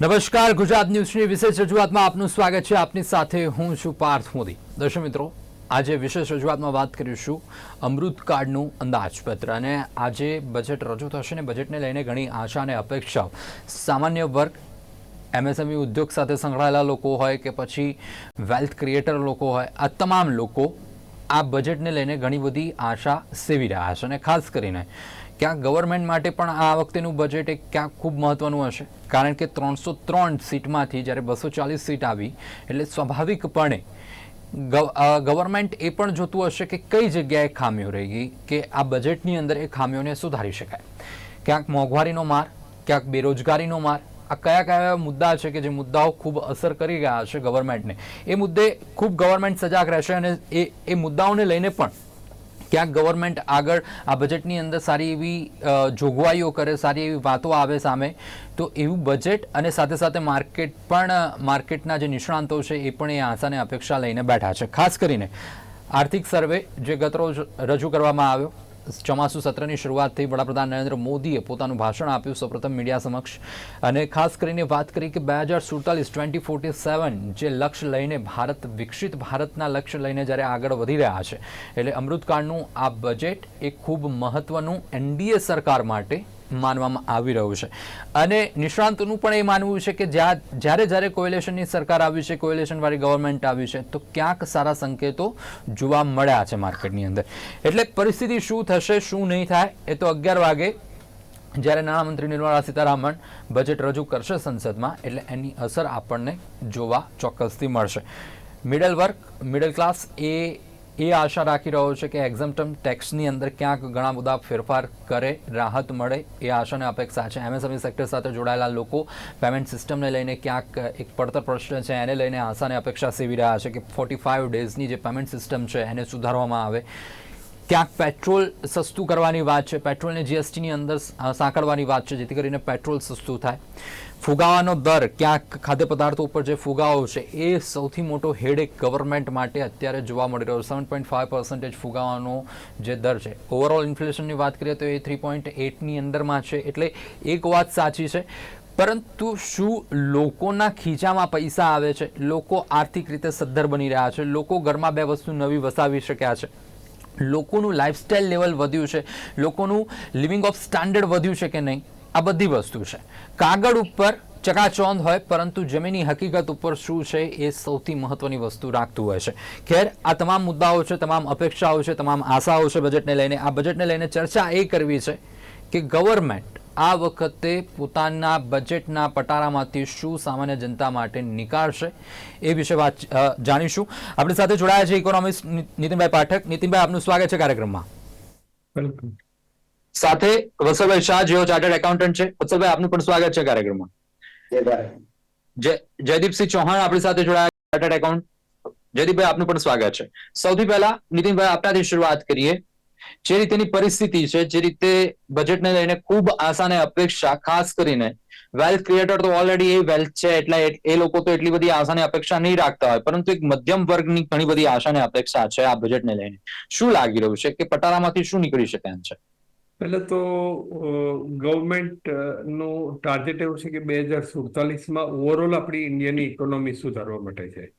નમસ્કાર, ગુજરાત ન્યૂઝની વિશેષ રજૂઆતમાં આપનું સ્વાગત છે. આપની સાથે હું છું પાર્થ મોદી. દર્શક મિત્રો, આજે વિશેષ રજૂઆતમાં વાત કરીશું અમૃત કાર્ડનું અંદાજપત્ર અને આજે બજેટ રજૂ થશે ને બજેટને લઈને ઘણી આશા અને અપેક્ષાઓ. સામાન્ય વર્ગ, એમએસએમઈ ઉદ્યોગ સાથે સંકળાયેલા લોકો હોય કે પછી વેલ્થ ક્રિએટર લોકો હોય, આ તમામ લોકો આ બજેટને લઈને ઘણી બધી આશા સેવી રહ્યા છે અને ખાસ કરીને ક્યાંક ગવર્મેન્ટ માટે પણ આ વખતેનું બજેટ એક ક્યાંક ખૂબ મહત્વનું હશે? કારણ કે ત્રણસો ત્રણ સીટમાંથી જ્યારે બસો ચાલીસ સીટ આવી, એટલે સ્વાભાવિકપણે ગવર્મેન્ટ એ પણ જોતું હશે કે કઈ જગ્યાએ ખામીઓ રહી ગઈ કે આ બજેટની અંદર એ ખામીઓને સુધારી શકાય. ક્યાંક મોંઘવારીનો માર, ક્યાંક બેરોજગારીનો માર. આ કયા કયા મુદ્દા છે કે જે મુદ્દાઓ ખૂબ અસર કરી રહ્યા છે ગવર્મેન્ટને એ મુદ્દે ખૂબ ગવર્મેન્ટ સજાગ રહેશે અને એ એ મુદ્દાઓને લઈને પણ ક્યાંક ગવર્મેન્ટ આગળ આ બજેટની અંદર સારી એવી જોગવાઈઓ કરે, સારી એવી વાતો આવે સામે, તો એવું બજેટ અને સાથે સાથે માર્કેટ પણ માર્કેટના જે નિષ્ણાંતો છે એ પણ એ આશાને અપેક્ષા લઈને બેઠા છે. ખાસ કરીને આર્થિક સર્વે જે ગતરોજ રજૂ કરવામાં આવ્યો ચોમાસુ સત્રની શરૂઆતથી વડાપ્રધાન નરેન્દ્ર મોદીએ પોતાનું ભાષણ આપ્યું. સૌપ્રથમ મીડિયા સમક્ષ. અને ખાસ કરીને વાત કરી કે બે હજાર સુડતાલીસ ટ્વેન્ટી ફોર્ટી સેવન જે લક્ષ્ય લઈને ભારત, વિકસિત ભારતના લક્ષ્ય લઈને જ્યારે આગળ વધી રહ્યા છે. એટલે અમૃતકાળનું આ બજેટ એ ખૂબ મહત્વનું એનડીએ સરકાર માટે માનવામાં આવી રહ્યું છે. અને નિષ્ણાંતોનું પણ એ માનવું છે કે જ્યાં જ્યારે જ્યારે કોએલેશનની સરકાર આવી છે કોએલેશનવાળી ગવર્મેન્ટ આવી છે, તો ક્યાંક સારા સંકેતો જોવા મળ્યા છે માર્કેટની અંદર. એટલે પરિસ્થિતિ શું થશે, શું નહીં થાય, એ તો અગિયાર વાગે જ્યારે નાણામંત્રી નિર્મળા સીતારામન બજેટ રજૂ કરશે સંસદમાં, એટલે એની અસર આપણને જોવા ચોક્કસથી મળશે. મિડલ વર્ક મિડલ ક્લાસ એ એ આશા રાખી રહ્યો છે કે એક્ઝામ્પટમ ટેક્સની અંદર ક્યાંક ઘણા બધા ફેરફાર કરે, રાહત મળે એ આશાને અપેક્ષા છે. એમએસએમઈ સેક્ટર સાથે જોડાયેલા લોકો પેમેન્ટ સિસ્ટમને લઈને ક્યાંક એક પડતર પ્રશ્ન છે. એને લઈને આશાને અપેક્ષા સેવી રહ્યા છે કે ફોર્ટી ફાઇવ ડેઝની જે પેમેન્ટ સિસ્ટમ છે એને સુધારવામાં આવે. ક્યાંક પેટ્રોલ સસ્તું કરવાની વાત છે. પેટ્રોલને જીએસટીની અંદર સાંકળવાની વાત છે, જેથી કરીને પેટ્રોલ સસ્તું થાય. ફુગાવાનો દર, ક્યાંક ખાદ્ય પદાર્થો ઉપર જે ફુગાવો છે, એ સૌથી મોટો હેડેક ગવર્મેન્ટ માટે અત્યારે જોવા મળી રહ્યો સેવન પોઈન્ટ ફાઇવ પર્સન્ટેજ ફુગાવાનો જે દર છે. ઓવરઓલ ઇન્ફ્લેશનની વાત કરીએ તો એ થ્રી પોઈન્ટ એટની અંદરમાં છે. એટલે એક વાત સાચી છે. પરંતુ શું લોકોના ખીચામાં પૈસા આવે છે? લોકો આર્થિક રીતે સદ્ધર બની રહ્યા છે. લોકો ઘરમાં બે વસ્તુ નવી વસાવી શક્યા છે. લોકોનું લાઇફસ્ટાઇલ લેવલ વધ્યું છે. લોકોનું લિવિંગ ઓફ સ્ટાન્ડર્ડ વધ્યું છે કે નહીં? આ બધી વસ્તુ છે. કાગળ ઉપર ચકાચોંધ હોય, પરંતુ જમીનની હકીકત ઉપર શું છે એ સૌથી મહત્વની વસ્તુ રાખતું હોય છે. ખેર, આ તમામ મુદ્દાઓ છે, તમામ અપેક્ષાઓ છે, તમામ આશાઓ છે બજેટને લઈને. આ બજેટને લઈને ચર્ચા એ કરવી છે કે ગવર્મેન્ટ આ વખતે પોતાના બજેટના પટારામાંથી શું સામાન્ય જનતા માટે નીકાળશે એ વિશે વાત જાણીશું. આપણી સાથે જોડાયા છે ઇકોનોમિસ્ટ નીતિનભાઈ પાઠક. નીતિનભાઈ, આપનું સ્વાગત છે કાર્યક્રમમાં. વેલકમ સાથે વત્સલભાઈ શાહ જેઓ ચાર્ટર્ડ એકાઉન્ટન્ટ છે. વત્સલભાઈ આપનું પણ સ્વાગત છે કાર્યક્રમમાં. જય જયદીપસિંહ ચૌહાણ આપણી સાથે જોડાયા ચાર્ટર્ડ એકાઉન્ટ જયદીપભાઈ આપનું પણ સ્વાગત છે. સૌથી પહેલા નીતિનભાઈ આપનાથી શરૂઆત કરીએ. જે રીતેની પરિસ્થિતિ છે જે રીતે બજેટને લઈને ખૂબ આશા અને અપેક્ષા ખાસ કરીને વેલ્થ ક્રિએટર તો ઓલરેડી એ વેલ્થ છે એટલે એ- લોકો તો એટલી બધી આશા અને અપેક્ષા નહીં રાખતા હોય પરંતુ એક મધ્યમ વર્ગની ઘણી બધી આશા અને અપેક્ષા છે આ બજેટને લઈને. શું લાગી રહ્યું છે કે પટારામાંથી શું નીકળી શકે એમ છે? પહેલા તો ગવર્મેન્ટનું ટાર્ગેટ એવું છે કે બે હજાર સુડતાલીસમાં ઓવરઓલ આપણી ઇન્ડિયાની ઇકોનોમી સુધારવા માટે છે.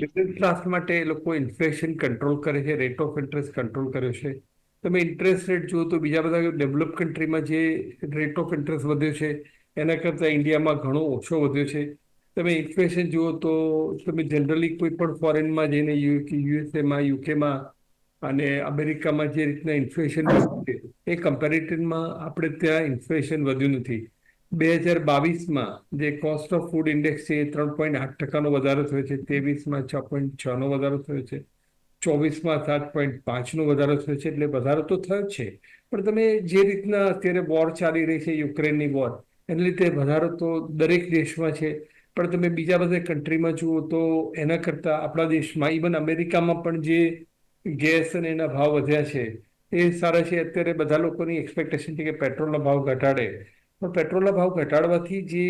મિડલ ક્લાસ માટે એ લોકો ઇન્ફ્લેશન કંટ્રોલ કરે છે રેટ ઓફ ઇન્ટરેસ્ટ કંટ્રોલ કર્યો છે. તમે ઇન્ટરેસ્ટ રેટ જુઓ તો બીજા બધા ડેવલપ કન્ટ્રીમાં જે રેટ ઓફ ઇન્ટરેસ્ટ વધ્યો છે એના કરતાં ઇન્ડિયામાં ઘણો ઓછો વધ્યો છે. તમે ઇન્ફ્લેશન જુઓ તો તમે જનરલી કોઈ પણ ફોરેનમાં જઈને યુએસએમાં યુકેમાં અને અમેરિકામાં જે રીતના ઇન્ફ્લેશન છે એ કમ્પેરેટિવમાં આપણે ત્યાં ઇન્ફ્લેશન વધ્યું નથી. બે હજાર બાવીસમાં જે કોસ્ટ ઓફ ફૂડ ઇન્ડેક્સ છે એ ત્રણ પોઈન્ટ આઠ ટકાનો વધારો થયો છે. ત્રેવીસમાં છ પોઈન્ટ છનો વધારો થયો છે. ચોવીસમાં સાત પોઈન્ટ પાંચનો વધારો થયો છે. એટલે વધારો તો થયો છે. પણ તમે જે રીતના અત્યારે વોર ચાલી રહી છે, યુક્રેનની વોર એને લીધે વધારો તો દરેક દેશમાં છે. પણ તમે બીજા બધા કન્ટ્રીમાં જુઓ તો એના કરતાં આપણા દેશમાં ઇવન અમેરિકામાં પણ જે ગેસ અને એના ભાવ વધ્યા છે એ સારા છે. અત્યારે બધા લોકોની એક્સપેક્ટેશન છે કે પેટ્રોલના ભાવ ઘટાડે. પણ પેટ્રોલના ભાવ ઘટાડવાથી જે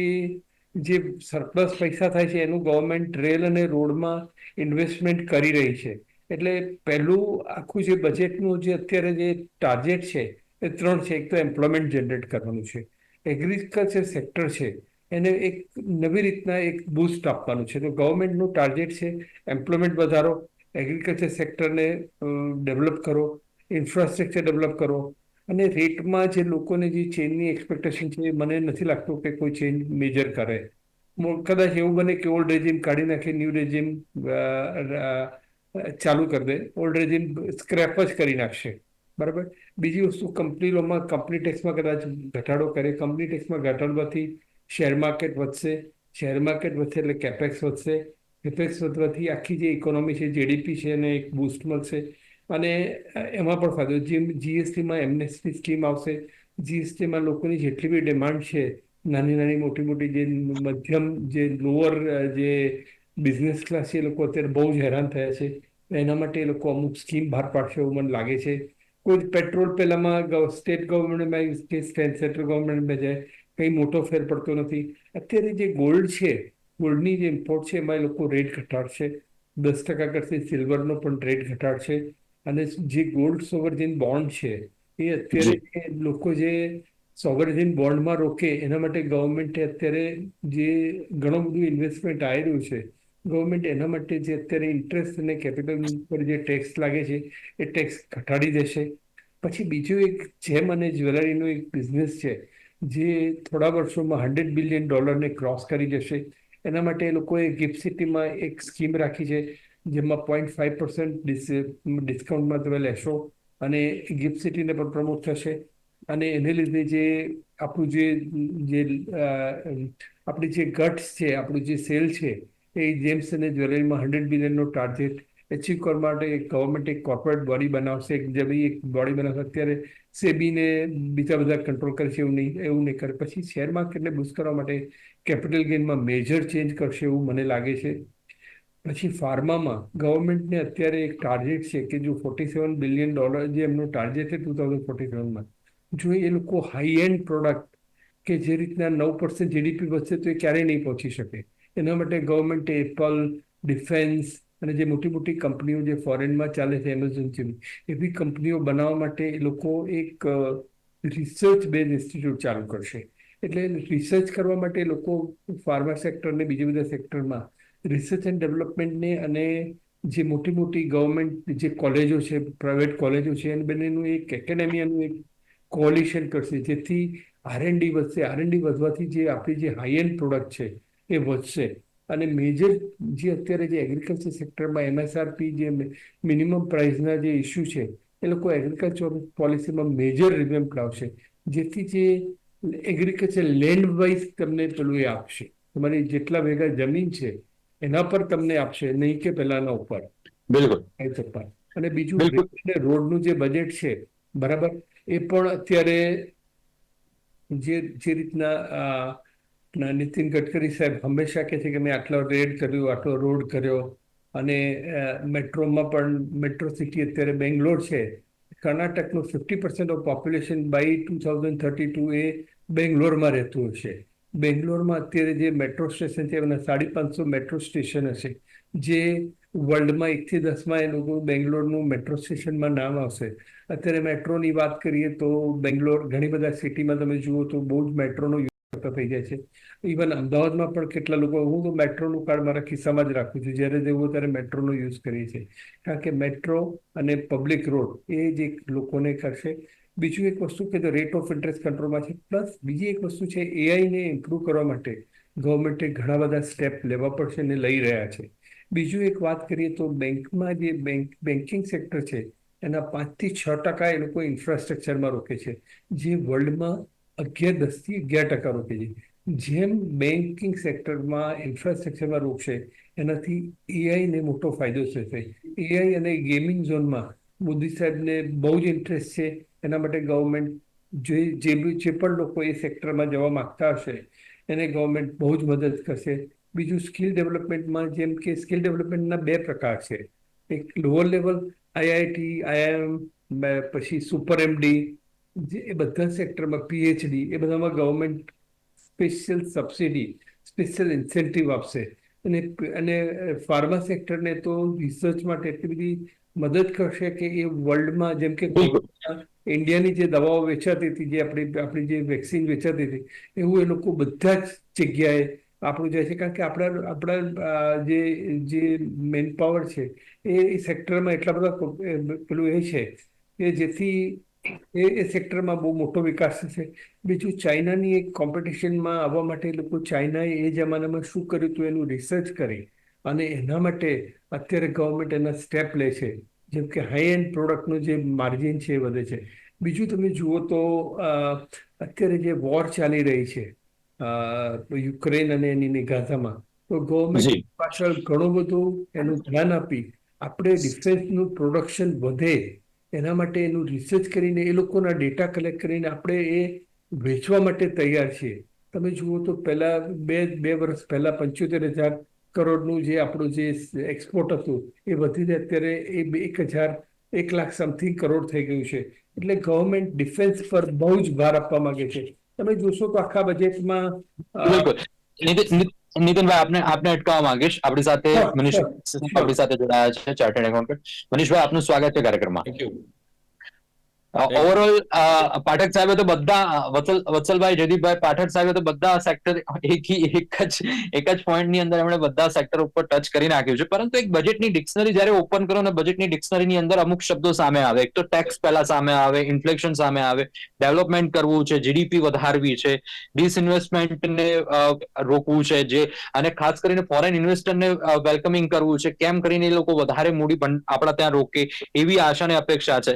જે સરપ્લસ પૈસા થાય છે, એનું ગવર્મેન્ટ રેલ અને રોડમાં ઇન્વેસ્ટમેન્ટ કરી રહી છે. એટલે પહેલું આખું જે બજેટનું જે અત્યારે જે ટાર્ગેટ છે, એ ત્રણ છે. એક તો એમ્પ્લોયમેન્ટ જનરેટ કરવાનું છે. એગ્રીકલ્ચર સેક્ટર છે. એને એક નવી રીતના એક બૂસ્ટ આપવાનું છે. તો ગવર્મેન્ટનું ટાર્ગેટ છે એમ્પ્લોયમેન્ટ વધારો એગ્રીકલ્ચર સેક્ટરને ડેવલપ કરો. ઇન્ફ્રાસ્ટ્રક્ચર ડેવલપ કરો. અને રેટમાં જે લોકોને જે ચેન્જની એક્સપેક્ટેશન છે મને નથી લાગતું કે કોઈ ચેન્જ મેજર કરે. કદાચ એવું બને કે ઓલ્ડ રેજીમ કાઢી નાખે ન્યૂ રેજીમ ચાલુ કરી દે. ઓલ્ડ રેજીમ સ્ક્રેપ જ કરી નાખશે. બરાબર? બીજી વસ્તુ કંપનીઓમાં કંપની ટેક્સમાં કદાચ ઘટાડો કરે. કંપની ટેક્સમાં ઘટાડવાથી શેર માર્કેટ વધશે. શેર માર્કેટ વધશે એટલે કેપેક્સ વધશે. કેપેક્સ વધવાથી આખી જે ઇકોનોમી છે જીડીપી છે એને એક બૂસ્ટ મળશે. અને એમાં પણ ફાયદો જેમ જીએસટીમાં એમનેસ્ટી સ્કીમ આવશે. જીએસટીમાં લોકોની જેટલી બી ડિમાન્ડ છે, નાની નાની મોટી મોટી જે મધ્યમ, જે લોઅર જે બિઝનેસ ક્લાસ એ લોકો અત્યારે બહુ જ હેરાન થયા છે. એના માટે એ લોકો અમુક સ્કીમ બહાર પાડશે એવું મને લાગે છે. કોઈ પેટ્રોલ પહેલામાં સ્ટેટ ગવર્મેન્ટમાં કે સેન્ટ્રલ ગવર્મેન્ટમાં જાય, કંઈ મોટો ફેર પડતો નથી. અત્યારે જે ગોલ્ડ છે ગોલ્ડની જે ઇમ્પોર્ટ છે, એમાં એ લોકો રેટ ઘટાડશે. દસ ટકા કરશે સિલ્વરનો પણ રેટ ઘટાડશે. અને જે ગોલ્ડ સોવરજીન બોન્ડ છે એ અત્યારે લોકો જે સોવરજીન બોન્ડમાં રોકે એના માટે ગવર્મેન્ટે અત્યારે જે ઘણું બધું ઇન્વેસ્ટમેન્ટ આવી રહ્યું છે ગવર્મેન્ટ એના માટે જે અત્યારે ઇન્ટરેસ્ટ અને કેપિટલ પર જે ટેક્સ લાગે છે એ ટેક્સ ઘટાડી દેશે. પછી બીજું એક જેમ અને જ્વેલરીનો એક બિઝનેસ છે જે થોડા વર્ષોમાં હંડ્રેડ બિલિયન ડોલરને ક્રોસ કરી જશે એના માટે એ લોકોએ ગિફ્ટ સિટીમાં એક સ્કીમ રાખી છે જેમાં પોઈન્ટ ફાઈવ પર્સન્ટ ડિસ્કાઉન્ટમાં તમે લેશો અને ગિફ્ટ સિટીને પણ પ્રમોટ થશે. અને એને લીધે જે આપણું જે જે આપણી જે ગટ્સ છે, આપણું જે સેલ છે, એ જેમ્સ અને જ્વેલરીમાં હંડ્રેડ બિલિયનનો ટાર્ગેટ એચિવ કરવા માટે ગવર્મેન્ટ એક કોર્પોરેટ બોડી બનાવશે. એક જમી એક બોડી બનાવશે, અત્યારે સેબીને બીજા બધા કંટ્રોલ કરશે એવું નહીં એવું નહીં કરે. પછી શેર માર્કેટને બુસ્ટ કરવા માટે કેપિટલ ગેઇનમાં મેજર ચેન્જ કરશે એવું મને લાગે છે. પછી ફાર્મામાં ગવર્મેન્ટને અત્યારે એક ટાર્ગેટ છે કે જો ફોર્ટી સેવન બિલિયન ડોલર જે એમનો ટાર્ગેટ છે ટુ થાઉઝન્ડ ફોર્ટી સેવનમાં જો એ લોકો હાઈ એન્ડ પ્રોડક્ટ કે જે રીતના નવ પર્સન્ટ જીડીપી વધશે તો એ ક્યારેય નહીં પહોંચી શકે. એના માટે ગવર્મેન્ટે એપલ, ડિફેન્સ અને જે મોટી મોટી કંપનીઓ જે ફોરેનમાં ચાલે છે, એમેઝોન જેવી, એવી કંપનીઓ બનાવવા માટે એ લોકો એક રિસર્ચ બેઝ ઇન્સ્ટિટ્યૂટ ચાલુ કરશે. એટલે રિસર્ચ કરવા માટે લોકો ફાર્મા સેક્ટર ને બીજા બધા સેક્ટરમાં રિસર્ચ એન્ડ ડેવલપમેન્ટને અને જે મોટી મોટી ગવર્મેન્ટ જે કોલેજો છે પ્રાઇવેટ કોલેજો છે, એને બંનેનું એક એકેડેમિયાનું એક કોલિશન કરશે. જેથી આરએનડી વધશે. આરએનડી વધવાથી જે આપણી જે હાઈ એન્ડ પ્રોડક્ટ છે, એ વધશે. અને મેજર જે અત્યારે જે એગ્રીકલ્ચર સેક્ટરમાં એમએસઆરપી જે મિનિમમ પ્રાઇસના જે ઇસ્યુ છે, એ લોકો એગ્રીકલ્ચર પોલિસીમાં મેજર રિવેમ્પ લાવશે. જેથી જે એગ્રીકલ્ચર લેન્ડ વાઇઝ તમને પેલું એ આપશે. તમારી જેટલા ભેગા જમીન છે એના પર તમને આપશે નહીં કે પહેલાના ઉપર. બિલકુલ. અને બીજું રોડનું જે બજેટ છે બરાબર? એ પણ અત્યારે જે જે રીતના નીતિન ગડકરી સાહેબ હંમેશા કહે છે કે મેં આટલો રેડ કર્યો આટલો રોડ કર્યો અને મેટ્રોમાં પણ મેટ્રો સિટી અત્યારે બેંગ્લોર છે. કર્ણાટકનું fifty percent of population by two thousand thirty two એ બેંગ્લોરમાં રહેતું હશે. બેંગ્લોરમાં અત્યારે જે મેટ્રો સ્ટેશન છે એના સાડી પાંચસો મેટ્રો સ્ટેશન હશે. જે વર્લ્ડમાં એકથી દસમાં એ લોકો બેંગ્લોરનું મેટ્રો સ્ટેશનમાં નામ આવશે. અત્યારે મેટ્રોની વાત કરીએ તો બેંગ્લોર, ઘણી બધા સિટીમાં તમે જુઓ તો બહુ જ મેટ્રોનો કરતા થઈ જાય છે. ઇવન અમદાવાદમાં પણ કેટલા લોકો, હું તો મેટ્રોનું કાર્ડ મારા ખિસ્સામાં જ રાખું છું. જ્યારે જવું ત્યારે મેટ્રોનો યુઝ કરીએ છીએ. કારણ કે મેટ્રો અને પબ્લિક રોડ એ જ એક લોકોને કરશે. બીજું એક વસ્તુ કે રેટ ઓફ ઇન્ટરેસ્ટ કંટ્રોલમાં છે પ્લસ બીજી એક વસ્તુ છે એઆઈને ઇમ્પ્રૂવ કરવા માટે ગવર્મેન્ટે ઘણા બધા સ્ટેપ લેવા પડશે અને લઈ રહ્યા છે. બીજું એક વાત કરીએ તો બેંકમાં જે બેંક બેન્કિંગ સેક્ટર છે, એના પાંચથી છ ટકા એ લોકો ઇન્ફ્રાસ્ટ્રક્ચરમાં રોકે છે. જે વર્લ્ડમાં અગિયાર દસથી અગિયાર ટકા રોકે છે. જેમ બેન્કિંગ સેક્ટરમાં ઇન્ફ્રાસ્ટ્રક્ચરમાં રોકશે, એનાથી એઆઈને મોટો ફાયદો થશે. એઆઈ અને ગેમિંગ ઝોનમાં મોદી સાહેબને બહુ જ ઇન્ટરેસ્ટ છે. એના માટે ગવર્મેન્ટ જે જે જે પણ લોકો એ સેક્ટરમાં જવા માગતા હશે, એને ગવર્મેન્ટ બહુ જ મદદ કરશે. બીજું સ્કિલ ડેવલપમેન્ટમાં જેમ કે સ્કિલ ડેવલપમેન્ટના બે પ્રકાર છે. એક લોઅર લેવલ આઈઆઈટી આઈઆઈએમ પછી સુપર એમડી જે એ બધા સેક્ટરમાં પીએચડી એ બધામાં government special subsidy special incentive આપશે. અને અને ફાર્મા સેક્ટરને તો રિસર્ચ માટે એટલી બધી મદદ કરશે કે એ વર્લ્ડમાં જેમ કે. ઇન્ડિયાની જે દવાઓ વેચાતી હતી જે આપણી આપણી જે વેક્સિન વેચાતી હતી એવું એ લોકો બધા જ જગ્યાએ આપણું જાય છે. કારણ કે આપણા આપણા જે જે મેન પાવર છે એ સેક્ટરમાં એટલા બધા પેલું એ છે કે જેથી એ એ સેક્ટરમાં બહુ મોટો વિકાસ થશે. બીજું ચાઇનાની એક કોમ્પિટિશનમાં આવવા માટે એ લોકો ચાઇનાએ એ જમાનામાં શું કર્યું હતું એનું રિસર્ચ કરી. અને એના માટે અત્યારે ગવર્મેન્ટ એના સ્ટેપ લે છે. જેમ કે હાઈ એન્ડ પ્રોડક્ટનું જે માર્જિન છે એ વધે છે. બીજું તમે જુઓ તો અત્યારે જે વોર ચાલી રહી છે યુક્રેન અને એની ગાઝામાં તો ગવર્મેન્ટ પાછળ ઘણું બધું એનું ધ્યાન આપી આપણે ડિફેન્સનું પ્રોડક્શન વધે એના માટે એનું રિસર્ચ કરીને એ લોકોના ડેટા કલેક્ટ કરીને આપણે એ વેચવા માટે તૈયાર છીએ. તમે જુઓ તો પહેલા બે બે વર્ષ પહેલા પંચોતેર હજાર કરોડનું જે આપણું જે એક્સપોર્ટ હતું એ વધીને અત્યારે એ એક હજાર એક લાખ સમથિંગ કરોડ થઈ ગયું છે. એટલે ગવર્મેન્ટ ડિફેન્સ પર બહુ જ ભાર આપવા માંગે છે. તમે જોશો તો આખા બજેટમાં નીતિનભાઈ આપને આપને અટકાવવા માંગીશ. આપણી સાથે મનીષ. આપણી સાથે જોડાયા છે ચાર્ટર્ડ એકાઉન્ટન્ટ. મનીષભાઈ આપનું સ્વાગત છે કાર્યક્રમમાં. થેન્ક યુ ઓવરઓલ પાઠક સાહેબે તો બધા વત્સલ વત્સલભાઈ જયદીપભાઈ પાઠક સાહેબે તો બધા સેક્ટર એક એક જ એક જ પોઈન્ટની ની અંદર એમણે બધા સેક્ટર ઉપર ટચ કરી નાખ્યું છે. પરંતુ એક બજેટની ડિક્શનરી જ્યારે ઓપન કરો ને બજેટની ડિક્શનરીની અંદર અમુક શબ્દો સામે આવે. એક તો ટેક્સ પહેલા સામે આવે ઇન્ફ્લેશન સામે આવે ડેવલપમેન્ટ કરવું છે જીડીપી વધારવી છે ડિસઇન્વેસ્ટમેન્ટને રોકવું છે જે અને ખાસ કરીને ફોરેન ઇન્વેસ્ટરને વેલકમિંગ કરવું છે. કેમ કરીને એ લોકો વધારે મૂડી આપણા ત્યાં રોકે એવી આશા અને અપેક્ષા છે.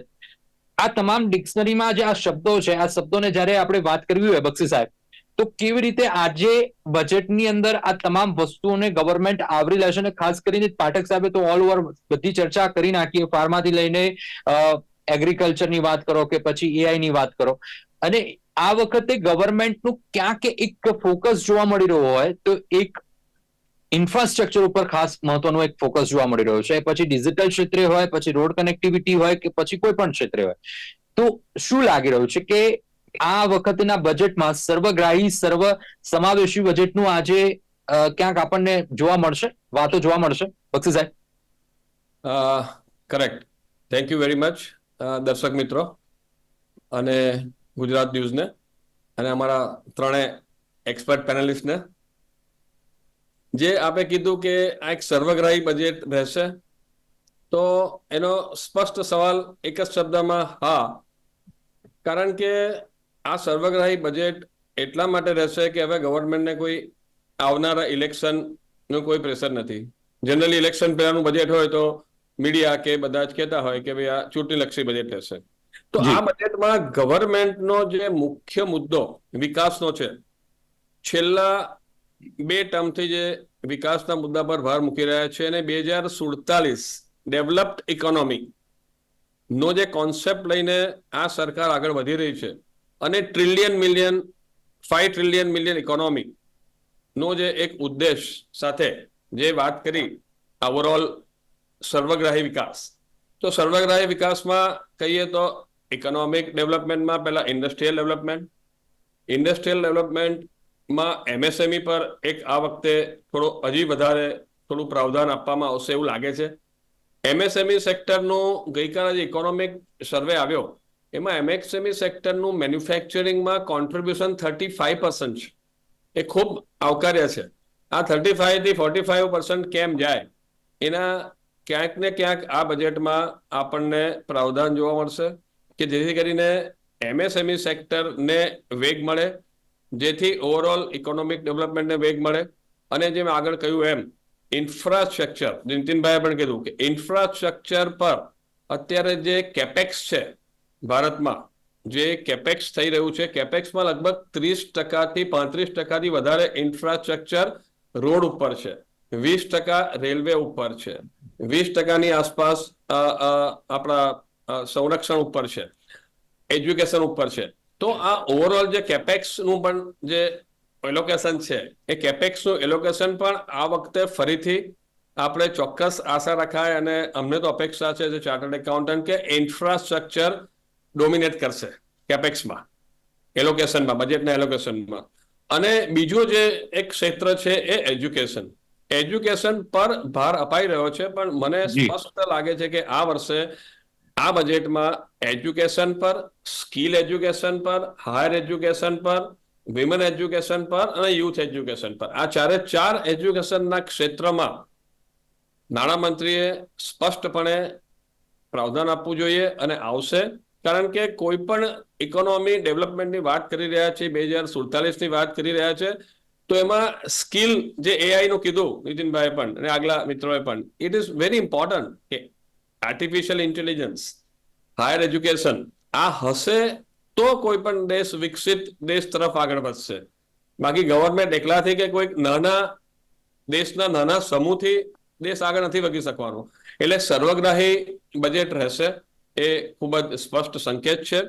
આ તમામ ડિક્શનરીમાં જે આ શબ્દો છે, આ શબ્દોને જ્યારે આપણે વાત કરવી હોય, બક્ષી સાહેબ, તો કેવી રીતે આજે બજેટની અંદર આ તમામ વસ્તુઓને ગવર્મેન્ટ આવરી લેશે અને ખાસ કરીને પાઠક સાહેબે તો ઓલ ઓવર બધી ચર્ચા કરી નાખી, ફાર્માથી લઈને એગ્રીકલ્ચરની વાત કરો કે પછી એઆઈ ની વાત કરો. અને આ વખતે ગવર્મેન્ટનું ક્યાંક એક ફોકસ જોવા મળી રહ્યો હોય, તો એક ઇન્ફ્રાસ્ટ્રક્ચર ઉપર ખાસ મહત્વનો એક ફોકસ જોવા મળી રહ્યો છે. પછી ડિજિટલ ક્ષેત્રે હોય, પછી રોડ કનેક્ટિવિટી હોય કે પછી કોઈ પણ ક્ષેત્રે હોય. તો શું લાગી રહ્યું છે કે આ વખતના બજેટમાં સર્વગ્રાહી, સર્વ સમાવેશી બજેટનું આજે ક્યાંક આપણને જોવા મળશે? વાતો જોવા મળશે? Bakshi Saheb. Correct thank you very much દર્શક મિત્રો અને ગુજરાત ન્યૂઝને અને અમારા ત્રણેય એક્સપર્ટ પેનલિસ્ટને જે આપે કીધું કે આ એક સર્વગ્રાહી બજેટ રહેશે તો એનો સ્પષ્ટ સવાલ એક જ શબ્દમાં હા. કારણ કે આ સર્વગ્રાહી બજેટ એટલા માટે રહેશે કે હવે ગવર્મેન્ટને કોઈ આવનારા ઇલેક્શનનું કોઈ પ્રેશર નથી. જનરલી ઇલેક્શન પહેલાનું બજેટ હોય તો મીડિયા કે બધા જ કહેતા હોય કે ભાઈ આ ચૂંટણીલક્ષી બજેટ રહેશે. તો આ બજેટમાં ગવર્મેન્ટનો જે મુખ્ય મુદ્દો વિકાસનો છે છેલ્લા બે ટર્મથી જે વિકાસના મુદ્દા પર ભાર મૂકી રહ્યા છે અને બે હજાર સુડતાલીસ ડેવલપ્ડ ઇકોનોમી નો જે કોન્સેપ્ટ લઈને આ સરકાર આગળ વધી રહી છે અને trillion million five trillion million economy નો જે એક ઉદ્દેશ સાથે જે વાત કરી ઓવરઓલ સર્વગ્રાહી વિકાસ. તો સર્વગ્રાહી વિકાસમાં કહીએ તો ઇકોનોમિક ડેવલપમેન્ટમાં પહેલા ઇન્ડસ્ટ્રીયલ ડેવલપમેન્ટ ઇન્ડસ્ટ્રીયલ ડેવલપમેન્ટમાં એમએસએમઈ પર એક આ વખતે થોડો હજી વધારે થોડું પ્રાવધાન આપવામાં આવશે એવું લાગે છે. એમએસએમઈ સેક્ટરનું ગઈકાલે જે ઇકોનોમિક સર્વે આવ્યો, એમાં એમએસએમઈ સેક્ટરનું મેન્યુફેક્ચરિંગમાં કોન્ટ્રીબ્યુશન થર્ટી ફાઈવ પર્સન્ટ છે. એ ખૂબ આવકાર્ય છે. આ થર્ટી ફાઈવથી ફોર્ટી ફાઈવ પર્સન્ટ કેમ જાય, એના ક્યાંક ને ક્યાંક આ બજેટમાં આપણને પ્રાવધાન જોવા મળશે કે જેથી કરીને એમએસએમઈ સેક્ટરને વેગ મળે જેથી ઓવરઓલ ઇકોનોમિક ડેવલપમેન્ટને વેગ મળે. અને જે મેં આગળ કહ્યું એમ ઇન્ફ્રાસ્ટ્રક્ચર નીતિનભાઈએ પણ કીધું કે ઇન્ફ્રાસ્ટ્રક્ચર પર અત્યારે જે કેપેક્સ છે ભારતમાં, જે કેપેક્સ થઈ રહ્યું છે કેપેક્સમાં લગભગ ત્રીસ ટકાથી પાંત્રીસ ટકાથી વધારે ઇન્ફ્રાસ્ટ્રક્ચર રોડ ઉપર છે. વીસ ટકા રેલવે ઉપર છે. વીસ ટકાની આસપાસ આપણા સંરક્ષણ ઉપર છે. એજ્યુકેશન ઉપર છે. તો આ ઓવરઓલ જે કેપેક્સનું પણ જે એલોકેશન છે એ કેપેક્સનું એલોકેશન પણ આ વખતે ફરીથી આપણે ચોક્કસ આશા રખાય અને અમને તો અપેક્ષા છે જે ચાર્ટર્ડ એકાઉન્ટન્ટ કે ઇન્ફ્રાસ્ટ્રક્ચર ડોમિનેટ કરશે કેપેક્સમાં એલોકેશનમાં બજેટના એલોકેશનમાં અને બીજું જે એક ક્ષેત્ર છે એ એજ્યુકેશન એજ્યુકેશન પર ભાર અપાઈ રહ્યો છે પણ મને સ્પષ્ટ લાગે છે કે આ વર્ષે આ બજેટમાં એજ્યુકેશન પર સ્કિલ એજ્યુકેશન પર હાયર એજ્યુકેશન પર વિમન એજ્યુકેશન પર અને યુથ એજ્યુકેશન પર. આ ચારે ચાર એજ્યુકેશનના ક્ષેત્રમાં નાણામંત્રીએ સ્પષ્ટપણે પ્રાવધાન આપવું જોઈએ અને આવશે. કારણ કે કોઈ પણ ઇકોનોમી ડેવલપમેન્ટની વાત કરી રહ્યા છે, બે હજાર સુડતાલીસની વાત કરી રહ્યા છે, તો એમાં સ્કિલ જે એઆઈ નું કીધું નીતિનભાઈ પણ અને આગલા મિત્રોએ પણ ઇટ ઇઝ વેરી ઇમ્પોર્ટન્ટ કે આર્ટિફિશિયલ ઇન્ટેલિજન્સ હાયર એજ્યુકેશન આ હશે તો કોઈ પણ દેશ વિકસિત દેશ તરફ આગળ વધશે. બાકી ગવર્મેન્ટ એકલાથી કે કોઈક નાના દેશના નાના સમૂહથી દેશ આગળ નથી વધી શકવાનો. એટલે સર્વગ્રાહી બજેટ રહેશે એ ખૂબ જ સ્પષ્ટ સંકેત છે.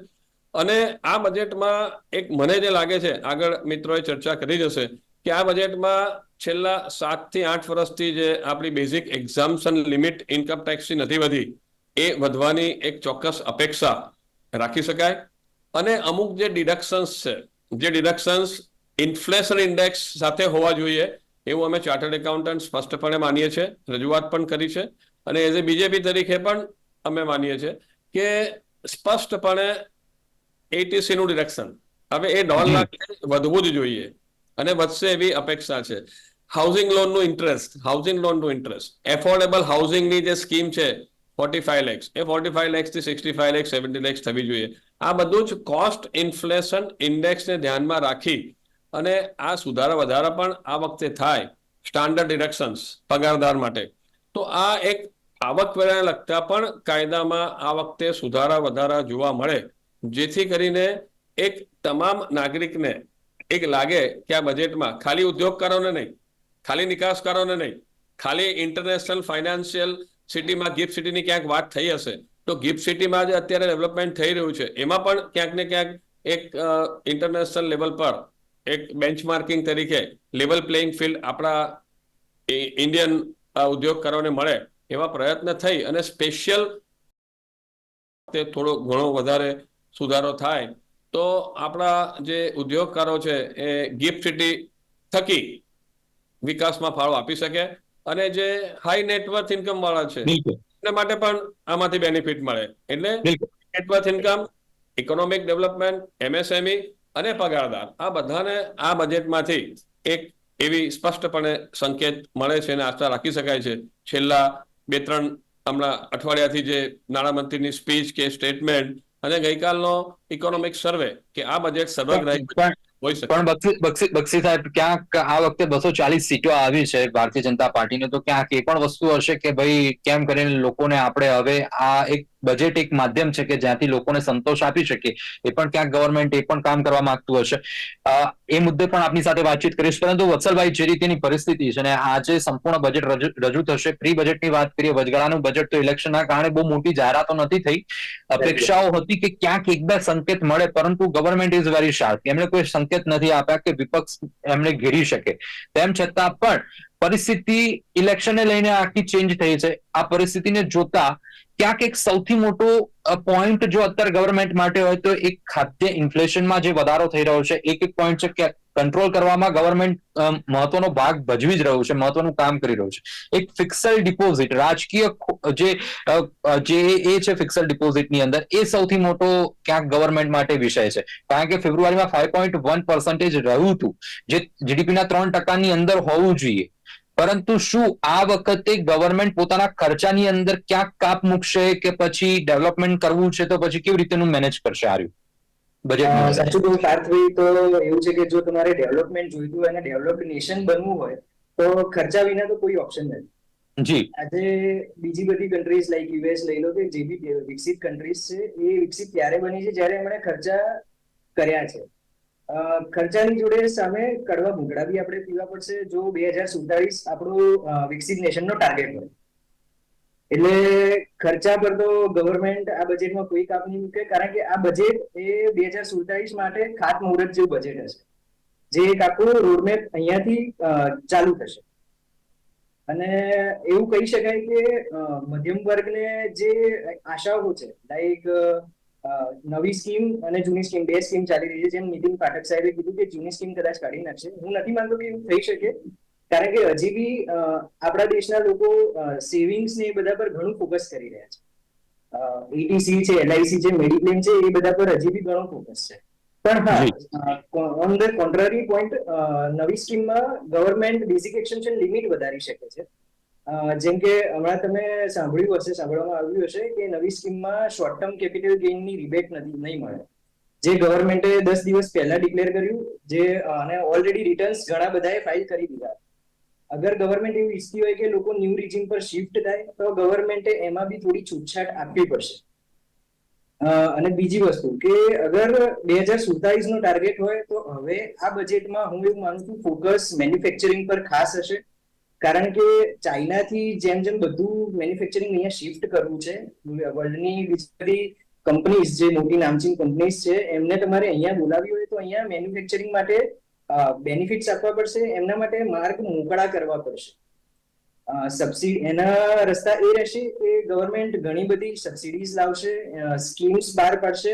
અને આ બજેટમાં એક મને જે લાગે છે, આગળ મિત્રોએ ચર્ચા કરી જશે કે આ બજેટમાં છેલ્લા સાતથી આઠ વર્ષથી જે આપણી બેઝિક એક્ઝામ્શન લિમિટ ઇન્કમ ટેક્સની નથી વધી એ વધવાની એક ચોક્કસ અપેક્ષા રાખી શકાય. અને અમુક જે ડિડક્શન્સ છે જે ડિડક્શન્સ ઇન્ફ્લેશન ઇન્ડેક્સ સાથે હોવા જોઈએ એવું અમે ચાર્ટર્ડ એકાઉન્ટન્ટ સ્પષ્ટપણે માનીએ છીએ રજૂઆત પણ કરી છે. અને એઝ એ બીજેપી તરીકે પણ અમે માનીએ છીએ કે સ્પષ્ટપણે એટીસીનું ડિડક્શન ડિરેક્શન હવે એ દોઢ લાખ વધવું જ જોઈએ. અને વધશે એવી અપેક્ષા છે. હાઉસિંગ લોનનું ઇન્ટરેસ્ટ હાઉસિંગ લોનનું ઇન્ટરેસ્ટ એફોર્ડેબલ હાઉસિંગની જે સ્કીમ છે ફોર્ટી ફાઈવ લેક્સ એ forty five લેક્સથી sixty five lakhs seventy lakhs થવી જોઈએ. આ બધું જ કોસ્ટ ઇન્ફ્લેશન ઇન્ડેક્સને ધ્યાનમાં રાખી અને આ સુધારા વધારા પણ આ વખતે થાય. સ્ટાન્ડર્ડ ડિડક્શન્સ પગારદાર માટે. તો આ એક આવકવેરાને લગતા પણ કાયદામાં આ વખતે સુધારા વધારા જોવા મળે. જેથી કરીને એક તમામ નાગરિકને એક લાગે કે આ બજેટમાં ખાલી ઉદ્યોગકારોને નહીં, ખાલી નિકાસકારોને નહીં, ખાલી ઇન્ટરનેશનલ ફાઇનાન્શિયલ સિટીમાં ગિફ્ટ સિટીની ક્યાંક વાત થઈ હશે, તો ગિફ્ટ સિટીમાં જે અત્યારે ડેવલપમેન્ટ થઈ રહ્યું છે. એમાં પણ ક્યાંક ને ક્યાંક એક ઇન્ટરનેશનલ લેવલ પર એક બેન્ચમાર્કિંગ તરીકે લેવલ પ્લેઇંગ ફિલ્ડ આપણા ઇન્ડિયન ઉદ્યોગકારોને મળે એવા પ્રયત્ન થઈ અને સ્પેશિયલ તે થોડો ઘણો વધારે સુધારો થાય તો આપણા જે ઉદ્યોગકારો છે એ ગિફ્ટ સિટી થકી વિકાસમાં ફાળો આપી શકે અને જે હાઈ નેટવર્થ ઇન્કમ વાળા છે એના માટે પણ આમાંથી બેનિફિટ મળે. એટલે net worth income economic development MSME અને પગારદાર આ બધાને આ બજેટમાંથી એક એવી સ્પષ્ટપણે સંકેત મળે છે અને આશા રાખી શકાય છે. છેલ્લા બે ત્રણ હમણાં અઠવાડિયાથી જે નાણામંત્રીની સ્પીચ કે સ્ટેટમેન્ટ અને ગઈકાલનો ઇકોનોમિક સર્વે કે આ બજેટ સર્વગ્રાહી પણ બક્ષી સાહેબ ક્યાંક આ વખતે બસો ચાલીસ સીટો આવી છે ભારતીય જનતા પાર્ટીને તો ક્યાંક એ પણ વસ્તુ હશે કે ભાઈ કેમ કરીને લોકોને આપણે હવે આ એક બજેટ એક માધ્યમ છે કે જ્યાંથી લોકોને સંતોષ આપી શકે, એ પણ ક્યાંક ગવર્મેન્ટ એ પણ કામ કરવા માંગતું હશે. એ મુદ્દે પણ આપની સાથે વાતચીત કરીશ. પરંતુ વત્સલભાઈ, જે રીતેની પરિસ્થિતિ છે અને આજે સંપૂર્ણ બજેટ રજૂ થશે. પ્રી બજેટની વાત કરીએ, વચગાળાનું બજેટ તો ઇલેક્શનના કારણે બહુ મોટી જાહેરાતો નથી થઈ. અપેક્ષાઓ હતી કે ક્યાંક એક બે સંકેત મળે, પરંતુ ગવર્મેન્ટ ઇઝ વેરી શાર્પ એમણે કોઈ સંકેત નથી આપ્યા કે વિપક્ષ એમને ઘેરી શકે. તેમ છતાં પણ પરિસ્થિતિ ઇલેક્શનને લઈને આખી ચેન્જ થઈ છે. આ પરિસ્થિતિને જોતા ક્યાંક એક સૌથી મોટો પોઈન્ટ જો અત્યારે ગવર્મેન્ટ માટે હોય તો એક ખાદ્ય ઇન્ફ્લેશનમાં જે વધારો થઈ રહ્યો છે, એક એક પોઈન્ટ છે કે કંટ્રોલ કરવામાં ગવર્મેન્ટ મહત્વનો ભાગ ભજવી જ રહ્યું છે, મહત્વનું કામ કરી રહ્યું છે. એક ફિક્સલ ડિપોઝિટ રાજકીય જે જે એ છે ફિક્સલ ડિપોઝિટની અંદર, એ સૌથી મોટો ક્યાંક ગવર્મેન્ટ માટે વિષય છે. કારણ કે ફેબ્રુઆરીમાં ફાઈવ પોઈન્ટ વન પર્સન્ટેજ રહ્યું હતું. જે જીડીપીના ત્રણ ટકાની અંદર હોવું જોઈએ. પરંતુ શું આ વખતે ગવર્મેન્ટ પોતાના ખર્ચાની અંદર ક્યાંક કાપ મૂકશે કે પછી ડેવલપમેન્ટ કરવું છે તો પછી કેવી રીતેનું મેનેજ કરશે આર્યું બજેટ સાચું કહું પાર્થભાઈ તો એવું છે કે જો તમારે ડેવલપમેન્ટ જોઈતું હોય અને ડેવલપ્ડ નેશન બનવું હોય તો ખર્ચા વિના તો કોઈ ઓપ્શન નથી. જી. આજે બીજી બધી કન્ટ્રીઝ લાઈક યુએસ લઈ લો કે જે બી વિકસિત કન્ટ્રીઝ છે એ વિકસિત ત્યારે બની છે જ્યારે એમણે ખર્ચા કર્યા છે. ખર્ચાની જોડે સામે કડવા ભૂંગળા બી આપણે પીવા પડશે જો બે હજાર સુડતાલીસ આપણું અ, વિકસિત નેશનનો ટાર્ગેટ હોય. એટલે ખર્ચા પર તો ગવર્મેન્ટ આ બજેટમાં કોઈ કાપ નહીં મૂકે કારણ કે આ બજેટ એ બે હજાર સુડતાલીસ માટે ખાત મુહૂર્ત જેવું બજેટ હશે. જે એક આખું રોડમેપ અહીંયાથી ચાલુ થશે. અને એવું કહી શકાય કે મધ્યમ વર્ગને જે આશાઓ છે લાઈક નવી સ્કીમ અને જૂની સ્કીમ બે સ્કીમ ચાલી રહી છે જેમ નીતિન પાઠક સાહેબે કીધું કે જૂની સ્કીમ કદાચ કાઢી નાખશે. હું નથી માનતો કે એવું થઈ શકે કારણ કે હજી બી આપણા દેશના લોકો સેવિંગ્સ ને એ બધા પર ઘણું ફોકસ કરી રહ્યા છે. એટીસી છે એલઆઈસી છે મેડિક્લેમ છે એ બધા પર હજી બી ઘણો ફોકસ છે. પણ હા ઓન ધ કોન્ટ્રરી પોઈન્ટ નવી સ્કીમમાં ગવર્મેન્ટ બેઝિક એક્સટેન્શન લિમિટ વધારી શકે છે. જેમ કે હમણાં તમે સાંભળ્યું હશે, સાંભળવામાં આવ્યું હશે કે નવી સ્કીમમાં શોર્ટ ટર્મ કેપિટલ ગેઇનની રિબેટ નથી, નહીં મળે. જે ગવર્મેન્ટે દસ દિવસ પહેલા ડિક્લેર કર્યું, જે અને ઓલરેડી રિટર્ન્સ ઘણા બધાએ ફાઇલ કરી દીધા. અગર ગવર્મેન્ટ એવું ઈચ્છતી હોય કે લોકો ન્યૂ રિજિમ પર શિફ્ટ થાય, તો ગવર્મેન્ટે એમાં બી થોડી છૂટછાટ આપવી પડશે. અને બીજી વસ્તુ કે અગર બે હજાર સુડતાલીસ નો ટાર્ગેટ હોય, તો હવે આ બજેટમાં હું એવું માનું છું ફોકસ મેન્યુફેક્ચરિંગ પર ખાસ હશે. કારણ કે ચાઇનાથી જેમ જેમ બધું મેન્યુફેક્ચરિંગ અહીંયા શિફ્ટ કરવું છે વર્લ્ડની બધી કંપનીઝ જે મોટી નામચીન કંપનીઝ છે, એમને તમારે અહીંયા બોલાવી હોય તો અહીંયા મેન્યુફેક્ચરિંગ માટે બેનિફિટ્સ આપવા પડશે, એમના માટે માર્ગ મોકળા કરવા પડશે. સબસિડી એના રસ્તા એ રહેશે કે ગવર્મેન્ટ ઘણી બધી સબસિડીઝ લાવશે સ્કીમ્સ બહાર પાડશે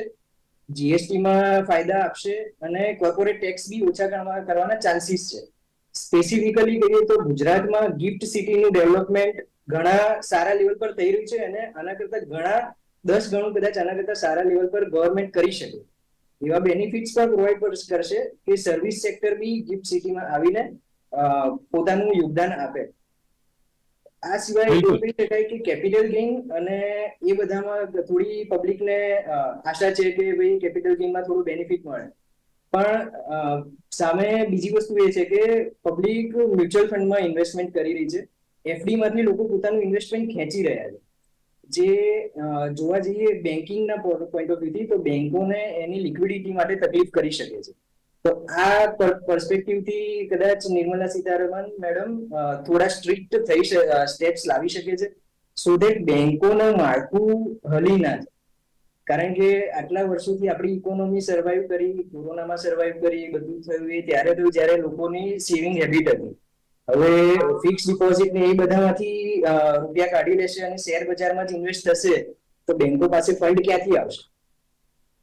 જીએસટીમાં ફાયદા આપશે અને કોર્પોરેટ ટેક્સ બી ઓછા કરવાના ચાન્સીસ છે. સ્પેસિફિકલી કહીએ તો ગુજરાતમાં ગિફ્ટ સિટીનું ડેવલપમેન્ટ ઘણા સારા લેવલ પર થઈ રહ્યું છે અને આના કરતા ઘણા દસ ગણું કદાચ આના કરતા સારા લેવલ પર ગવર્મેન્ટ કરી શકે. એવા બેનિફિટ્સ પણ પ્રોવાઈડ કરશે કે સર્વિસ સેક્ટર બી ગિફ્ટ સિટીમાં આવીને પોતાનું યોગદાન આપે. આ સિવાય એવું કહી શકાય કે કેપિટલ ગેઇન અને એ બધામાં થોડી પબ્લિકને આશા છે કે ભાઈ કેપિટલ ગેઇનમાં થોડું બેનિફિટ મળે. પણ સામે બીજી વસ્તુ એ છે કે પબ્લિક મ્યુચ્યુઅલ ફંડમાં ઇન્વેસ્ટમેન્ટ કરી રહી છે. એફડી માંથી લોકો પોતાનું ઇન્વેસ્ટમેન્ટ ખેંચી રહ્યા છે. જે જોવા જઈએ બેન્કિંગના પોઈન્ટ ઓફ વ્યૂથી તો બેન્કોને એની લિક્વિડિટી માટે તકલીફ કરી શકે છે. તો આ પર્સપેક્ટિવથી કદાચ નિર્મલા સીતારમણ મેડમ થોડા સ્ટ્રિક્ટ થઈ સ્ટેપ્સ લાવી શકે છે. સો ધેટ બેંકોનું માળખું હલી ના જાય. કારણ કે આટલા વર્ષોથી આપણી ઇકોનોમી સર્વાઈવ કરી કોરોનામાં સર્વાઈવ કરી બધું થયું એ ત્યારે તો જ્યારે લોકોની સેવિંગ હેબિટ હતી. હવે ફિક્સ ડિપોઝિટ ને એ બધામાંથી રૂપિયા કાઢી લેશે અને શેર બજારમાં જ ઇન્વેસ્ટ થશે તો બેંકો પાસે ફંડ ક્યાંથી આવશે?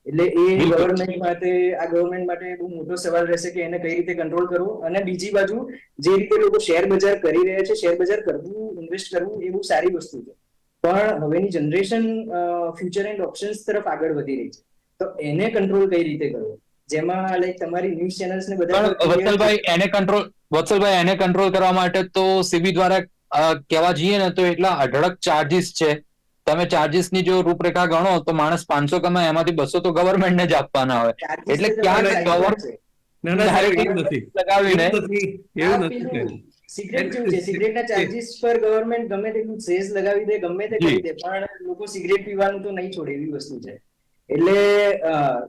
એટલે એ ગવર્મેન્ટ માટે આ ગવર્મેન્ટ માટે બહુ મોટો સવાલ રહેશે કે એને કઈ રીતે કંટ્રોલ કરવો? અને બીજી બાજુ જે રીતે લોકો શેર બજાર કરી રહ્યા છે શેર બજાર કરવું ઇન્વેસ્ટ કરવું એ બહુ સારી વસ્તુ છે. પણ હવેની જનરેશન ફ્યુચર એન્ડ ઓપ્શન્સ તરફ આગળ વધી રહી છે. તો એને કંટ્રોલ કઈ રીતે કરવો? જેમાં લાઈક તમારી ન્યૂઝ ચેનલ્સ ને બધા પણ વત્સલભાઈ એને કંટ્રોલ વત્સલભાઈ એને કંટ્રોલ કરવા માટે તો સીબી દ્વારા કહેવા જઈએ ને તો એટલા અઢળક ચાર્જીસ છે. તમે ચાર્જીસની જો રૂપરેખા ગણો તો માણસ પાંચસો કમાય એમાંથી બસો તો ગવર્મેન્ટ ને જ આપવાના હોય. એટલે ક્યાં નથી. લગાવીને એવું નથી એવું નથી સાહેબ. સિગરેટ જેવું છે? સિગરેટના ચાર્જીસ પર ગવર્મેન્ટ ગમે તેટલું સેસ લગાવી દે ગમે તે કરી દે પણ લોકો સિગરેટ પીવાનું તો નહીં છોડે એવી વસ્તુ છે. એટલે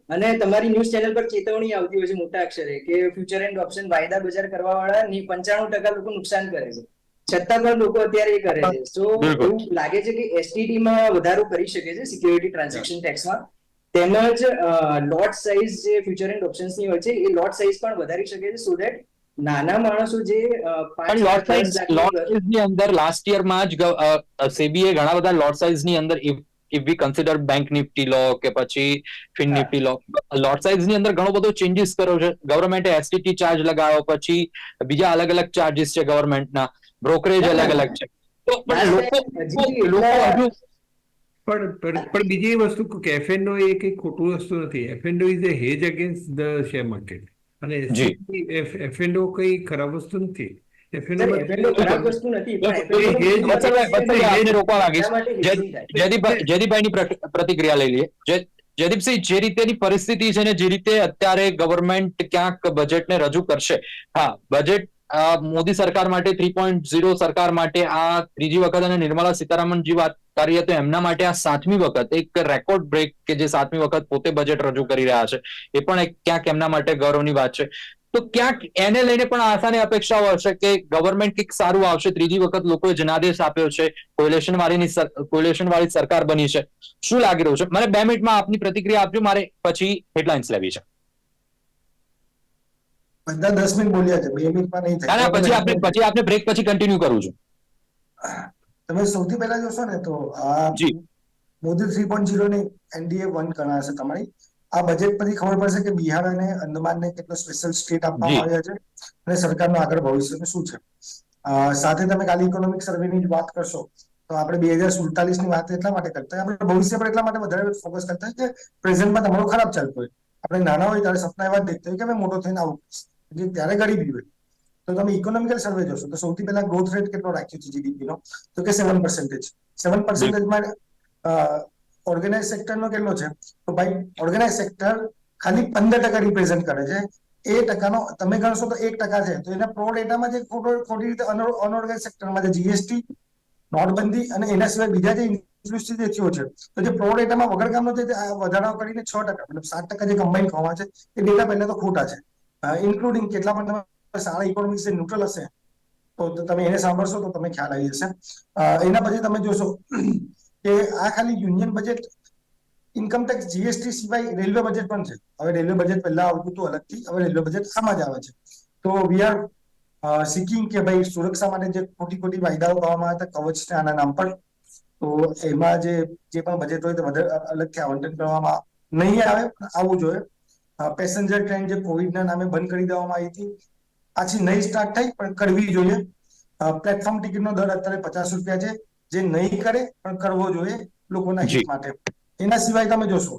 અને તમારી ન્યૂઝ ચેનલ પર ચેતવણી આવતી હોય છે મોટા અક્ષરે કે ફ્યુચર એન્ડ ઓપ્શન વાયદા બજાર કરવા વાળા ની પંચાણું ટકા લોકો નુકસાન કરે છે. છતાં પણ લોકો અત્યારે એ કરે છે. તો એવું લાગે છે કે એસટીટી માં વધારો કરી શકે છે સિક્યુરિટી ટ્રાન્ઝેક્શન ટેક્સમાં તેમજ લોટ સાઇઝ જે ફ્યુચર એન્ડ ઓપ્શન્સની હોય છે એ લોટ સાઇઝ પણ વધારી શકે છે સો ધેટ નાના માણસો જે પણ લોટ સાઇઝ લોટની અંદર લાસ્ટ યરમાં જ સેબીએ ઘણા બધા લોટ સાઇઝની અંદર if we consider bank nifty લો કે પછી ફિન નિફ્ટી લો લોટ સાઇઝની અંદર ઘણો બધો ચેન્જીસ કર્યો છે. ગવર્મેન્ટે એસટીટી ચાર્જ લગાવ્યો પછી બીજા અલગ અલગ ચાર્જીસ છે ગવર્મેન્ટના બ્રોકરેજ અલગ અલગ છે. તો પણ લોકો લોકો હજુ પણ પણ બીજી વસ્તુ કેફેનો એ કઈ ખોટું વસ્તુ નથી. FNO is a hedge against the share market અને જી. એફએનઓ કઈ ખરાબ વસ્તુ નથી. પ્રતિક્રિયા લઈ લઈએ. જય- જયદીપસિંહ જે રીતેની પરિસ્થિતિ છે ને જે રીતે અત્યારે ગવર્મેન્ટ ક્યાંક બજેટને રજૂ કરશે. હા બજેટ મોદી સરકાર માટે થ્રી પોઈન્ટ ઝીરો સરકાર માટે આ ત્રીજી વખત અને નિર્મલા સીતારામનજી વાત કરીએ તો એમના માટે આ સાતમી વખત, એક રેકોર્ડ બ્રેક કે જે સાતમી વખત પોતે બજેટ રજૂ કરી રહ્યા છે, એ પણ એક ક્યાંક એમના માટે ગૌરવની વાત છે. તો ક્યાંક એને લઈને પણ આશાની અપેક્ષાઓ હશે કે ગવર્મેન્ટ કંઈક સારું આવશે, ત્રીજી વખત લોકોએ જનાદેશ આપ્યો છે કોલેશન વાળીની કોલેશન વાળી સરકાર બની છે. શું લાગી રહ્યું છે? મને બે મિનિટમાં આપની પ્રતિક્રિયા આપજો, મારે પછી હેડલાઇન્સ લેવી છે. બધા દસ મિનિટ બોલ્યા છે બે મિનિટમાં નહીં ના ના પછી આપણે પછી આપણે બ્રેક પછી કન્ટિન્યુ કરું છું. તમે સૌથી પહેલા જોશો ને તો આ મોદી થ્રી પોઈન્ટ ઝીરો ને એનડીએ વન ગણાશે તમારી. આ બજેટ પરથી ખબર પડશે કે બિહાર અને અંદમાનને કેટલો સ્પેશિયલ સ્ટેટ આપવામાં. આવ્યા છે અને સરકારનું આગળ ભવિષ્યનું શું છે. સાથે તમે કાલે ઇકોનોમિક સર્વેની જ વાત કરશો તો આપણે બે હજાર સુડતાલીસની વાત એટલા માટે કરતા આપણે ભવિષ્ય પર એટલા માટે વધારે ફોકસ કરતા કે પ્રેઝન્ટમાં તમારું ખરાબ ચાલતું હોય. આપણે નાના હોય ત્યારે સપના એવા જ દેખતા હોય કે અમે મોટો થઈને આવું. કરીશ. જે ત્યારે ગરીબી હોય તો તમે ઇકોનોમિકલ સર્વે જોશો, તો સૌથી પહેલા ગ્રોથ રેટ કેટલો રાખ્યો છે જીડીપી નો? તો કે સેવન પર્સન્ટેજ સેવન પર્સન્ટેજમાં ઓર્ગેનાઇઝ સેક્ટરનો કેટલો છે? તો ભાઈ ઓર્ગેનાઇઝ સેક્ટર ખાલી પંદર ટકા રિપ્રેઝન્ટ કરે છે. એ ટકાનો, તમે ગણશો તો એક ટકા છે. તો એના પ્રો ડેટામાં જે ખોટો, ખોટી રીતે અનઓર્ગેનાઇઝ સેક્ટરમાં જે જીએસટી નોટબંધી અને એના સિવાય બીજા જે ઇન્ક્લુસિવ જે થયો છે, તો જે પ્રો ડેટામાં વગર કામનો જે, આ વધારાઓ કરીને છ ટકા, મતલબ સાત ટકા જે કમ્બાઈન ખવા છે, એ ડેટા પહેલા તો ખોટા છે. ઇન્ક્લુડિંગ કેટલા પણ તમે સારા ઇકોનોમિક્સ ન્યુટ્રલ હશે, તો તમે એને સાંભળશો તો તમે ખ્યાલ આવી જશે. એના પછી તમે જોશો કે આ ખાલી union budget income tax GST સિવાય રેલવે બજેટ પણ છે. હવે રેલવે બજેટ પહેલા આવતું હતું અલગથી, હવે રેલવે બજેટ આમાં જ આવે છે. તો વી આર સિકિંગ કે ભાઈ સુરક્ષા માટે જે ખોટી ખોટી વાયદાઓ કરવામાં હતા કવચ છે આના નામ પર. તો એમાં જે જે પણ બજેટ હોય તે વધારે અલગથી આવંટન કરવામાં નહીં આવે આવવું જોઈએ. પેસેન્જર ટ્રેન જે કોવિડના નામે બંધ કરી દેવામાં આવી હતી પાછી નહીં સ્ટાર્ટ થઈ પણ કરવી જોઈએ. પ્લેટફોર્મ ટિકિટનો દર અત્યારે પચાસ રૂપિયા છે. જે નહીં કરે પણ કરવો જોઈએ લોકોના હિત માટે. એના સિવાય તમે જોશો.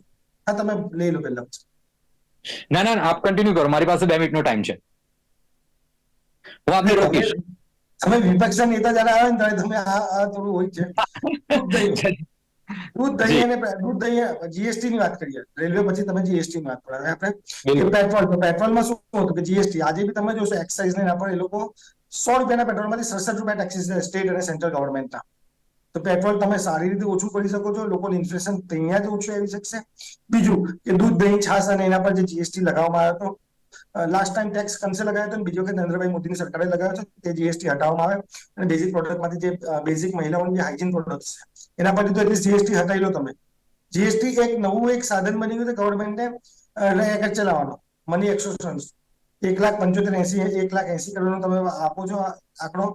હા તમે લઈ લો પહેલા. ના ના આપ કન્ટિન્યુ કરો. મારી પાસે બે મિનિટનો ટાઈમ છે. હું આપને રોકીશ. તમે વિપક્ષના નેતા જયારે આવે ને ત્યારે તમે આ થોડું હોય છે. દૂધ દહીં અને દૂધ દહીં જીએસટી ની વાત કરીએ. રેલવે પછી તમે જીએસટી ની વાત કરો. આપણે પેટ્રોલ તો પેટ્રોલમાં શું હતું કે જીએસટી આજે બી તમે જોશો એક્સાઇઝ ને પર એ લોકો સો રૂપિયાના પેટ્રોલમાંથી સડસઠ રૂપિયા ટેક્સીસ સ્ટેટ અને સેન્ટ્રલ ગવર્મેન્ટના તો પેટ્રોલ તમે સારી રીતે ઓછું કરી શકો છો લોકો ઇન્ફ્લેશન ત્યાં જ ઓછું આવી શકશે. બીજું કે દૂધ દહીં છાસ અને એના પર જે જીએસટી લગાવવામાં આવ્યો હતો લાસ્ટ ટાઈમ ટેક્સ કમસે લગાવ્યો હતો બીજો કે નરેન્દ્રભાઈ મોદીની સરકારે લગાવ્યો છે, તે જીએસટી હટાવવામાં આવે અને બેઝિક પ્રોડક્ટમાંથી જે બેઝિક મહિલાઓની જે હાઇજીન પ્રોડક્ટ છે, એના પરથી તો એટલીસ્ટ જીએસટી હટાવી લો તમે. જીએસટી એક નવું એક સાધન બની ગયું છે ગવર્મેન્ટને આગળ ચલાવવાનો. મની એક્સોસન્સ એક લાખ પંચોતેર એસી, એક લાખ એસી કરોડનો તમે આપો છો આંકડો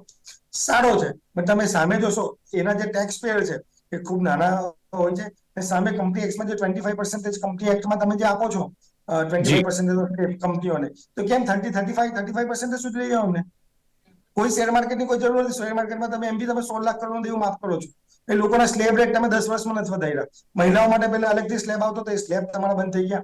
સારો છે. પણ તમે સામે જોશો, એના જે ટેક્સ પેયર છે, એ ખૂબ નાના હોય છે. સામે કંપની એક્ટમાં જે ટ્વેન્ટી ફાઈવ પર્સન્ટેજ કંપની એક્ટમાં તમે જે આપો છો ટ્વેન્ટી પર્સન્ટેજ કંપનીઓને તો કેમ thirty thirty five thirty five percentage સુધી લઈ જાઓ અમને? કોઈ શેર માર્કેટની કોઈ જરૂર નથી. શેર માર્કેટમાં તમે એમ બી તમે સોળ લાખ કરોડ દેવું માફ કરો છો. એ લોકોના સ્લેબ રેટ તમે દસ વર્ષમાં નથી વધાર્યા. મહિલાઓ માટે પહેલા અલગથી સ્લેબ આવતો તો એ સ્લેબ તમારા બંધ થઈ ગયા.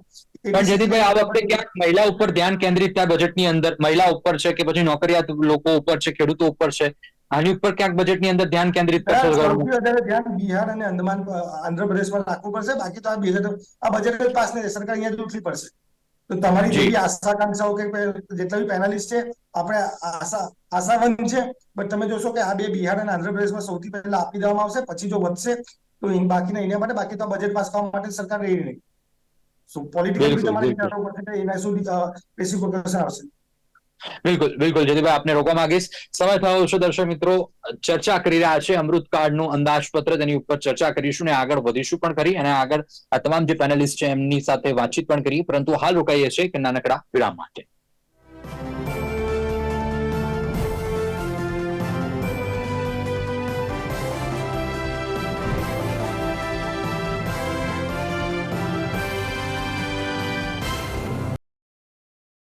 પણ ભાઈ આ વખતે ક્યાંક મહિલા ઉપર ધ્યાન કેન્દ્રિત ત્યાં બજેટની અંદર? મહિલા ઉપર છે કે પછી નોકરિયાત લોકો ઉપર છે ખેડૂતો ઉપર છે? આની ઉપર ક્યાંક બજેટની અંદર ધ્યાન કેન્દ્રિત કરશે વધારે ધ્યાન બિહાર અને અંદમાન અ, આંધ્રપ્રદેશ પર રાખવું પડશે. બાકી તો આ બજેટ આ બજેટ જ પાસ નહીં સરકાર અહીંયા જ ઉઠવી પડશે. તો તમારી જેવી. આશાકાંક્ષાઓ કે જેટલા બી પેનાલિસ્ટ છે આપણે આશા આશાવંત છે બટ તમે જોશો કે આ બે બિહાર અને આંધ્રપ્રદેશમાં સૌથી પહેલા આપી દેવામાં આવશે પછી જો વધશે તો બાકીના એના માટે બાકી તો બજેટ પાસ કરવા માટે સરકાર રહી નહીં. સો પોલિટિકલ તમારે એના રેસિપ્રોકેશન આવશે. બિલકુલ બિલકુલ, જયદીપભાઈ, આપને રોકવા માંગીશ. સમય થયો છે દર્શક મિત્રો, ચર્ચા કરી રહ્યા છે અમૃત કાર્ડનું અંદાજપત્ર, તેની ઉપર ચર્ચા કરીશું ને આગળ વધીશું પણ કરી અને આગળ આ તમામ જે પેનલિસ્ટ છે, એમની સાથે વાતચીત પણ કરી પરંતુ હાલ રોકાઈએ છીએ કે નાનકડા વિરામ માટે.